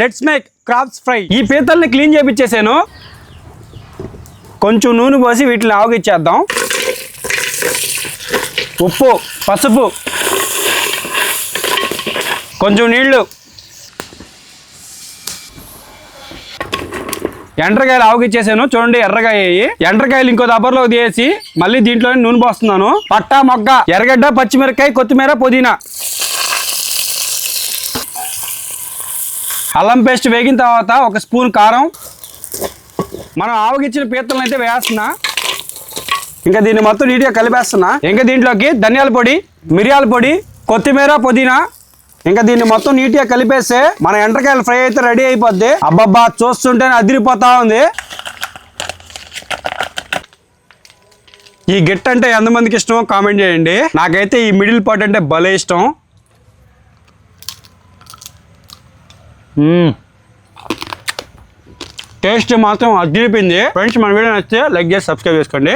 Let's make crops fry ఈ పీతల్ని clean చేపించేసాను కొంచెం నూనె పోసి వీటిని ఆవగిచ్చేద్దాం. ఉప్పు పసుపు కొంచెం నీళ్ళు ఎండ్రకాయలు ఆవగిచ్చేసాను. చూడండి ఎర్రగా ఎండ్రకాయలు ఇంకో దబ్బర్లో తీసి మళ్ళీ దీంట్లోనే నూనె పోస్తున్నాను. పట్టా మొగ్గ ఎర్రగడ్డ పచ్చిమిరకాయ కొత్తిమీర పుదీనా. అల్లం పేస్ట్ వేగిన తర్వాత ఒక స్పూన్ కారం. మనం ఆవగిచ్చిన పీతలను అయితే వేస్తున్నా. ఇంకా దీన్ని మొత్తం నీట్గా కలిపేస్తున్నా. ఇంకా దీంట్లోకి ధనియాల పొడి మిరియాల పొడి కొత్తిమీర పుదీనా. ఇంకా దీన్ని మొత్తం నీట్గా కలిపేస్తే మన ఎండ్రకాయల ఫ్రై అయితే రెడీ అయిపోద్ది. అబ్బబ్బా చూస్తుంటేనే అదిరిపోతా ఉంది. ఈ గిట్ అంటే ఎంతమందికి ఇష్టం కామెంట్ చేయండి. నాకైతే ఈ మిడిల్ పార్ట్ అంటే భలే ఇష్టం. టేస్ట్ మాత్రం అదిరిపోయింది ఫ్రెండ్స్ మన వీడియో నచ్చితే లైక్ చేసి సబ్స్క్రైబ్ చేసుకోండి.